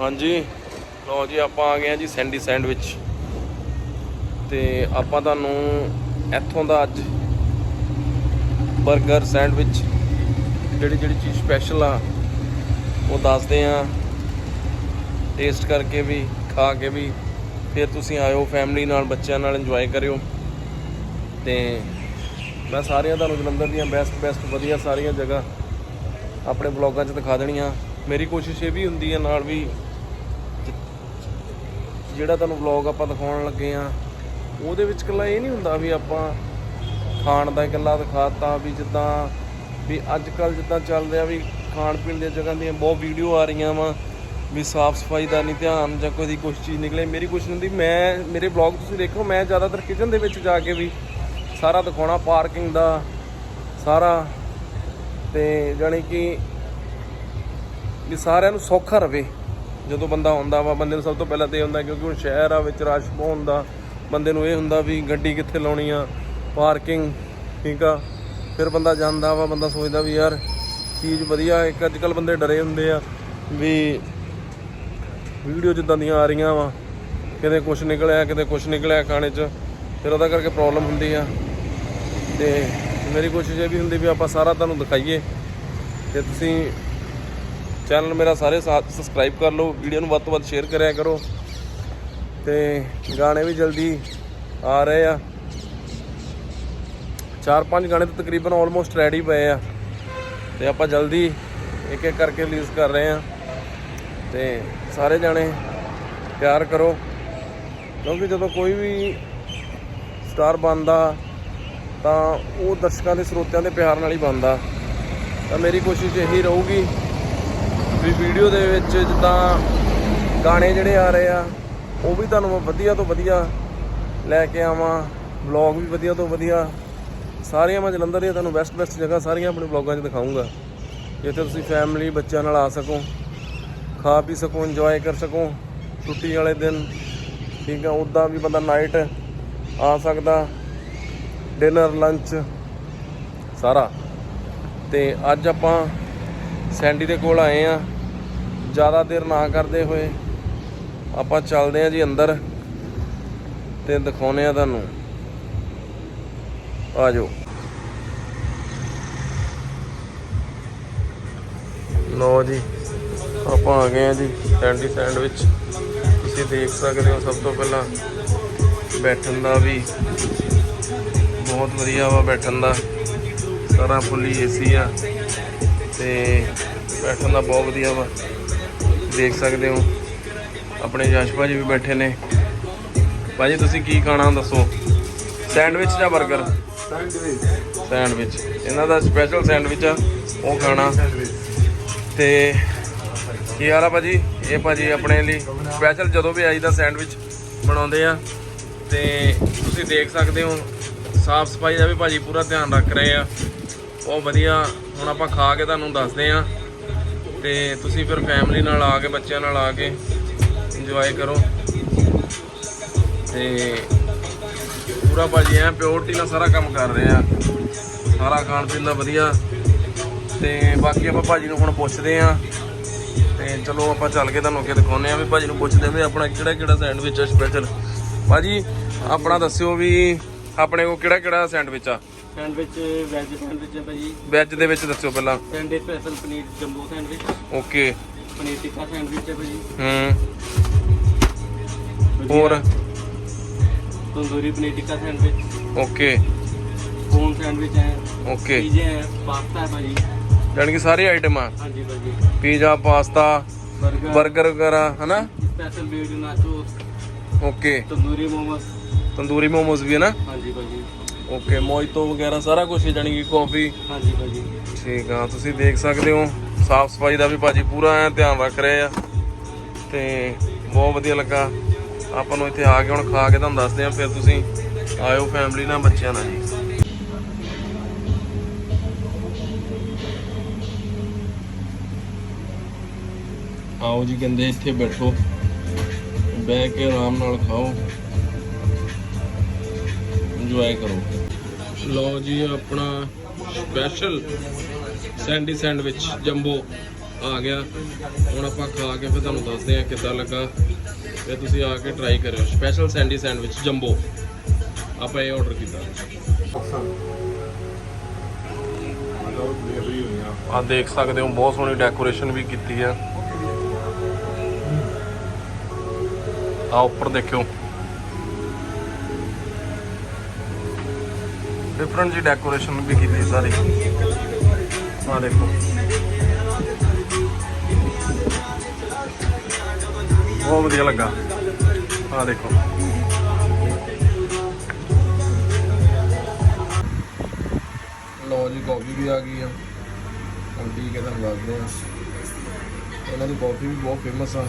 ਹਾਂਜੀ। ਲਓ ਜੀ, ਆਪਾਂ ਆ ਗਏ ਆ ਜੀ ਸੈਂਡੀ ਸੈਂਡਵਿਚ। ਤੇ ਆਪਾਂ ਤੁਹਾਨੂੰ ਇੱਥੋਂ ਦਾ ਅੱਜ 버ਗਰ ਸੈਂਡਵਿਚ, ਜਿਹੜੀ ਜਿਹੜੀ ਚੀਜ਼ ਸਪੈਸ਼ਲ ਆ, ਉਹ ਦੱਸਦੇ ਆ ਟੇਸਟ ਕਰਕੇ ਵੀ, ਖਾ ਕੇ ਵੀ, ਫਿਰ ਤੁਸੀਂ ਆਇਓ ਫੈਮਿਲੀ ਨਾਲ, ਬੱਚਿਆਂ ਨਾਲ ਇੰਜੋਏ ਕਰਿਓ। ਤੇ ਮੈਂ ਸਾਰੀਆਂ ਤੁਹਾਨੂੰ ਜਲੰਧਰ ਦੀਆਂ ਬੈਸਟ ਬੈਸਟ ਵਧੀਆ ਸਾਰੀਆਂ ਜਗ੍ਹਾ ਆਪਣੇ ਬਲੌਗਾਂ 'ਚ ਦਿਖਾ ਦੇਣੀਆਂ। ਮੇਰੀ ਕੋਸ਼ਿਸ਼ ਇਹ ਵੀ ਹੁੰਦੀ ਹੈ ਨਾਲ ਵੀ ਜਿਹੜਾ ਤੁਹਾਨੂੰ ਵਲੌਗ ਆਪਾਂ ਦਿਖਾਉਣ ਲੱਗੇ ਆ ਉਹਦੇ ਵਿੱਚ ਇਕੱਲਾ ਇਹ ਨਹੀਂ ਹੁੰਦਾ ਵੀ ਆਪਾਂ ਖਾਣ ਦਾ ਇਕੱਲਾ ਦਿਖਾਤਾ ਵੀ ਜਿੱਦਾਂ ਵੀ ਅੱਜ ਕੱਲ ਜਿੱਦਾਂ ਚੱਲ ਰਿਹਾ ਵੀ ਖਾਣ ਪੀਣ ਦੀਆਂ ਜਗ੍ਹਾ ਦੀਆਂ ਬਹੁਤ ਵੀਡੀਓ ਆ ਰਹੀਆਂ ਵਾ, ਵੀ ਸਾਫ਼ ਸਫ਼ਾਈ ਦਾ ਨਹੀਂ ਧਿਆਨ ਜਾਂ ਕੋਈ ਦੀ ਕੁਛ ਚੀਜ਼ ਨਿਕਲੇ। ਮੇਰੀ ਕੋਸ਼ਿਸ਼ ਹੁੰਦੀ, ਮੈਂ, ਮੇਰੇ ਵਲੌਗ ਤੁਸੀਂ ਦੇਖੋ, ਮੈਂ ਜ਼ਿਆਦਾਤਰ ਕਿਚਨ ਦੇ ਵਿੱਚ ਜਾ ਕੇ ਵੀ ਸਾਰਾ ਦਿਖਾਉਣਾ ਪਾਰਕਿੰਗ ਦਾ ਸਾਰਾ। ਤੇ ਜਾਣੀ ਕਿ ਵੀ ਸਾਰਿਆਂ ਨੂੰ ਸੌਖਾ ਰਵੇ। ਜਦੋਂ ਬੰਦਾ ਆਉਂਦਾ ਵਾ, ਬੰਦੇ ਨੂੰ ਸਭ ਤੋਂ ਪਹਿਲਾਂ ਤੇ ਇਹ ਹੁੰਦਾ ਕਿਉਂਕਿ ਹੁਣ ਸ਼ਹਿਰ ਆ, ਵਿੱਚ ਰਸ਼ ਬਹੁਤ ਹੁੰਦਾ। ਬੰਦੇ ਨੂੰ ਇਹ ਹੁੰਦਾ ਵੀ ਗੱਡੀ ਕਿੱਥੇ ਲਾਉਣੀ ਆ, ਪਾਰਕਿੰਗ, ਠੀਕ ਆ। ਫਿਰ ਬੰਦਾ ਜਾਂਦਾ ਵਾ, ਬੰਦਾ ਸੋਚਦਾ ਵੀ ਯਾਰ ਚੀਜ਼ ਵਧੀਆ, ਇੱਕ ਅੱਜ ਕੱਲ ਬੰਦੇ ਡਰੇ ਹੁੰਦੇ ਆ ਵੀ ਵੀਡੀਓ ਜਿੱਦਾਂ ਦੀਆਂ ਆ ਰਹੀਆਂ ਵਾ, ਕਿਤੇ ਕੁਝ ਨਿਕਲਿਆ, ਕਿਤੇ ਕੁਝ ਨਿਕਲਿਆ ਖਾਣੇ 'ਚ, ਫਿਰ ਉਹਦਾ ਕਰਕੇ ਪ੍ਰੋਬਲਮ ਹੁੰਦੀ ਆ। ਤੇ ਮੇਰੀ ਕੋਸ਼ਿਸ਼ ਇਹ ਵੀ ਹੁੰਦੀ ਵੀ ਆਪਾਂ ਸਾਰਾ ਤੁਹਾਨੂੰ ਦਿਖਾਈਏ, ਤੇ ਤੁਸੀਂ ਚੈਨਲ ਮੇਰਾ ਸਾਰੇ ਸਾਥ ਸਬਸਕ੍ਰਾਈਬ ਕਰ ਲਓ ਵੀਡੀਓ ਨੂੰ ਵੱਧ ਤੋਂ ਵੱਧ ਸ਼ੇਅਰ ਕਰਿਆ ਕਰੋ ਤੇ ਗਾਣੇ ਵੀ ਜਲਦੀ ਆ ਰਹੇ ਆ। ਚਾਰ ਪੰਜ ਗਾਣੇ ਤਾਂ ਤਕਰੀਬਨ ਆਲਮੋਸਟ ਰੈਡੀ ਪਏ ਆ ਤੇ ਆਪਾਂ ਜਲਦੀ ਇੱਕ ਇੱਕ ਕਰਕੇ ਰਿਲੀਜ਼ ਕਰ ਰਹੇ ਆ। ਤੇ ਸਾਰੇ ਜਾਣੇ ਪਿਆਰ ਕਰੋ, ਕਿਉਂਕਿ ਜਦੋਂ ਕੋਈ ਵੀ ਸਟਾਰ ਬਣਦਾ ਤਾਂ ਉਹ ਦਰਸ਼ਕਾਂ ਦੇ ਸਰੋਤਿਆਂ ਦੇ ਪਿਆਰ ਨਾਲ ਹੀ ਬਣਦਾ। ਤਾਂ ਮੇਰੀ ਕੋਸ਼ਿਸ਼ ਇਹੀ ਰਹੂਗੀ ਵੀ ਵੀਡੀਓ ਦੇ ਵਿੱਚ ਜਿੱਦਾਂ ਗਾਣੇ ਜਿਹੜੇ ਆ ਰਹੇ ਆ, ਉਹ ਵੀ ਤੁਹਾਨੂੰ ਮੈਂ ਵਧੀਆ ਤੋਂ ਵਧੀਆ ਲੈ ਕੇ ਆਵਾਂ ਵਲੌਗ ਵੀ ਵਧੀਆ ਤੋਂ ਵਧੀਆ। ਸਾਰੀਆਂ ਮੈਂ ਜਲੰਧਰ ਦੀਆਂ ਤੁਹਾਨੂੰ ਬੈਸਟ ਬੈਸਟ ਜਗ੍ਹਾ ਸਾਰੀਆਂ ਆਪਣੇ ਵਲੌਗਾਂ 'ਚ ਦਿਖਾਊਂਗਾ। ਜਿੱਥੇ ਤੁਸੀਂ ਫੈਮਿਲੀ ਬੱਚਿਆਂ ਨਾਲ ਆ ਸਕੋ, ਖਾ ਪੀ ਸਕੋ ਇੰਜੋਏ ਕਰ ਸਕੋ, ਛੁੱਟੀ ਵਾਲੇ ਦਿਨ, ਠੀਕ ਆ, ਉੱਦਾਂ ਵੀ ਬੰਦਾ ਨਾਈਟ ਆ ਸਕਦਾ ਡਿਨਰ ਲੰਚ ਸਾਰਾ। ਤੇ ਅੱਜ ਆਪਾਂ ਸੈਂਡੀ ਦੇ ਕੋਲ ਆਏ ਆ। ਜ਼ਿਆਦਾ ਦੇਰ ਨਾ ਕਰਦੇ ਹੋਏ ਆਪਾਂ ਚੱਲਦੇ ਆ ਜੀ ਅੰਦਰ ਤੇ ਦਿਖਾਉਨੇ ਆ ਤੁਹਾਨੂੰ। ਆ ਜਾਓ। ਲੋ ਜੀ, ਆਪਾਂ ਆ ਗਏ ਆ ਜੀ ਸੈਂਡੀ ਸੈਂਡ ਵਿੱਚ ਤੁਸੀਂ ਦੇਖ ਸਕਦੇ ਹੋ ਸਭ ਤੋਂ ਪਹਿਲਾਂ ਬੈਠਣ ਦਾ ਵੀ ਬਹੁਤ ਵਧੀਆ ਵਾ ਬੈਠਣ ਦਾ। ਸਾਰਾ ਫੁੱਲੀ ਏਸੀ ਆ। ਤੇ ਬੈਠਣ ਦਾ ਬਹੁਤ ਵਧੀਆ ਵਾ। ਦੇਖ ਸਕਦੇ ਹੋ। ਆਪਣੇ ਯਸ਼ ਭਾਜੀ ਵੀ ਬੈਠੇ ਨੇ। ਭਾਜੀ, ਤੁਸੀਂ ਕੀ ਖਾਣਾ ਦੱਸੋ? ਸੈਂਡਵਿਚ ਜਾਂ 버ਗਰ ਸੈਂਡਵਿਚ। ਇਹਨਾਂ ਦਾ ਸਪੈਸ਼ਲ ਸੈਂਡਵਿਚ ਆ, ਉਹ ਖਾਣਾ। ਤੇ ਕੀ ਹਾਲ ਆ ਭਾਜੀ? ਇਹ ਭਾਜੀ ਆਪਣੇ ਲਈ ਸਪੈਸ਼ਲ ਜਦੋਂ ਵੀ ਆਈਦਾ ਸੈਂਡਵਿਚ ਬਣਾਉਂਦੇ ਆ। ਤੇ ਤੁਸੀਂ ਦੇਖ ਸਕਦੇ ਹੋ, ਸਾਫ਼ ਸਫ਼ਾਈ ਦਾ ਵੀ ਭਾਜੀ ਪੂਰਾ ਧਿਆਨ ਰੱਖ ਰਹੇ ਆ। ਬਹੁਤ ਵਧੀਆ ਹੁਣ ਆਪਾਂ ਖਾ ਕੇ ਤੁਹਾਨੂੰ ਦੱਸਦੇ ਆ ਤੇ ਤੁਸੀਂ ਫਿਰ ਫੈਮਿਲੀ ਨਾਲ ਆ ਕੇ, ਬੱਚਿਆਂ ਨਾਲ ਆ ਕੇ ਇੰਜੋਏ ਕਰੋ। ਤੇ ਪੂਰਾ ਭਾਜੀ ਐ ਪਿਓਰਟੀ ਨਾਲ ਸਾਰਾ ਕੰਮ ਕਰ ਰਹੇ ਆ ਸਾਰਾ ਖਾਣ ਪੀਣ ਦਾ ਵਧੀਆ। ਤੇ ਬਾਕੀ ਆਪਾਂ ਭਾਜੀ ਨੂੰ ਹੁਣ ਪੁੱਛਦੇ ਆ ਤੇ ਚਲੋ ਆਪਾਂ ਚੱਲ ਕੇ ਤੁਹਾਨੂੰ ਅੱਗੇ ਦਿਖਾਉਂਦੇ ਆ ਵੀ ਭਾਜੀ ਨੂੰ ਪੁੱਛਦੇ ਵੀ ਆਪਣਾ ਕਿਹੜਾ ਕਿਹੜਾ ਸੈਂਡਵਿਚ ਆ ਸਪੈਸ਼ਲ ਭਾਜੀ, ਆਪਣਾ ਦੱਸਿਓ ਵੀ ਆਪਣੇ ਕੋਲ ਕਿਹੜਾ ਕਿਹੜਾ ਸੈਂਡਵਿਚ ਆ? ਸੈਂਡਵਿਚ ਵੈਜ ਸੈਂਡਵਿਚ ਹੈ ਭਾਜੀ। ਵੈਜ ਦੇ ਵਿੱਚ ਦੱਸਿਓ ਪਹਿਲਾਂ। Sunday special paneer jumbo sandwich. Okay. Paneer tikka sandwich ਹੈ ਭਾਜੀ। ਹੂੰ। ਹੋਰ? Tandoori paneer tikka sandwich. Okay. Cone sandwich ਹੈ। ਓਕੇ। ਪੀਜ਼ੇ ਹੈ ਪਾਸਤਾ ਹੈ ਭਾਜੀ। ਜਾਣੀ ਕਿ ਸਾਰੀ ਆਈਟਮਾਂ ਹਾਂਜੀ ਭਾਜੀ। ਪੀਜ਼ਾ ਪਾਸਤਾ 버ਗਰ 버ਗਰ ਵਗੈਰਾ ਹਨਾ? ਸਪੈਸ਼ਲ ਬੀਡ ਨਾਚੋਸ। ਓਕੇ। ਤੰਦੂਰੀ ਮੋਮੋਸ। ਤੰਦੂਰੀ ਮੋਮੋਸ ਵੀ ਹੈ ਨਾ? ਹਾਂਜੀ ਭਾਜੀ। ਓਕੇ ਮੋਇਤੋ ਵਗੈਰਾ ਸਾਰਾ ਕੁਝ ਜਾਣੀ ਕਿ ਕਾਫੀ ਹਾਂਜੀ ਭਾਜੀ। ਠੀਕ ਆ ਤੁਸੀਂ ਦੇਖ ਸਕਦੇ ਹੋ ਸਾਫ਼ ਸਫ਼ਾਈ ਦਾ ਵੀ ਭਾਜੀ ਪੂਰਾ ਐ ਧਿਆਨ ਰੱਖ ਰਹੇ ਆ। ਤੇ ਬਹੁਤ ਵਧੀਆ ਲੱਗਾ। ਆਪਾਂ ਨੂੰ ਇੱਥੇ ਆ ਕੇ ਹੁਣ ਖਾ ਕੇ ਤੁਹਾਨੂੰ ਦੱਸਦੇ ਆ ਫਿਰ ਤੁਸੀਂ ਆਇਓ ਫੈਮਿਲੀ ਨਾਲ ਬੱਚਿਆਂ ਨਾਲ। ਜੀ ਆਓ ਜੀ ਕਹਿੰਦੇ ਇੱਥੇ ਬੈਠੋ। ਬਹਿ ਕੇ ਆਰਾਮ ਨਾਲ ਖਾਓ। ਇੰਜੋਏ ਕਰੋ। ਲਓ ਜੀ ਆਪਣਾ ਸਪੈਸ਼ਲ ਸੈਂਡੀ ਸੈਂਡਵਿਚ ਜੰਬੋ ਆ ਗਿਆ। ਹੁਣ ਆਪਾਂ ਖਾ ਕੇ ਫਿਰ ਤੁਹਾਨੂੰ ਦੱਸਦੇ ਹਾਂ ਕਿੱਦਾਂ ਲੱਗਾ। ਤੇ ਤੁਸੀਂ ਆ ਕੇ ਟਰਾਈ ਕਰਿਓ। Special Sandy sandwich jumbo. ਆਪਾਂ ਇਹ ਆਰਡਰ ਕੀਤਾ। ਆ ਦੇਖ ਸਕਦੇ ਹੋ, ਬਹੁਤ ਸੋਹਣੀ ਡੈਕੋਰੇਸ਼ਨ ਵੀ ਕੀਤੀ ਹੈ ਆ ਉੱਪਰ ਦੇਖਿਓ। ਡਿਫਰੈਂਟ ਜੀ ਡੈਕੋਰੇਸ਼ਨ ਵੀ ਕੀਤੀ ਸਾਰੀ। ਆ ਦੇਖੋ। ਬਹੁਤ ਵਧੀਆ ਲੱਗਾ। ਆ ਦੇਖੋ। ਲੋ ਜੀ ਕਾਫੀ ਵੀ ਆ ਗਈ ਆ। ਹੁਣ ਕੇ ਤੁਹਾਨੂੰ ਦੱਸਦੇ ਆ ਇਹਨਾਂ ਦੀ ਕਾਫੀ ਵੀ ਬਹੁਤ ਫੇਮਸ ਆ।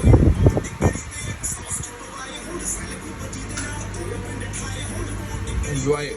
ਇੰਜੋਏ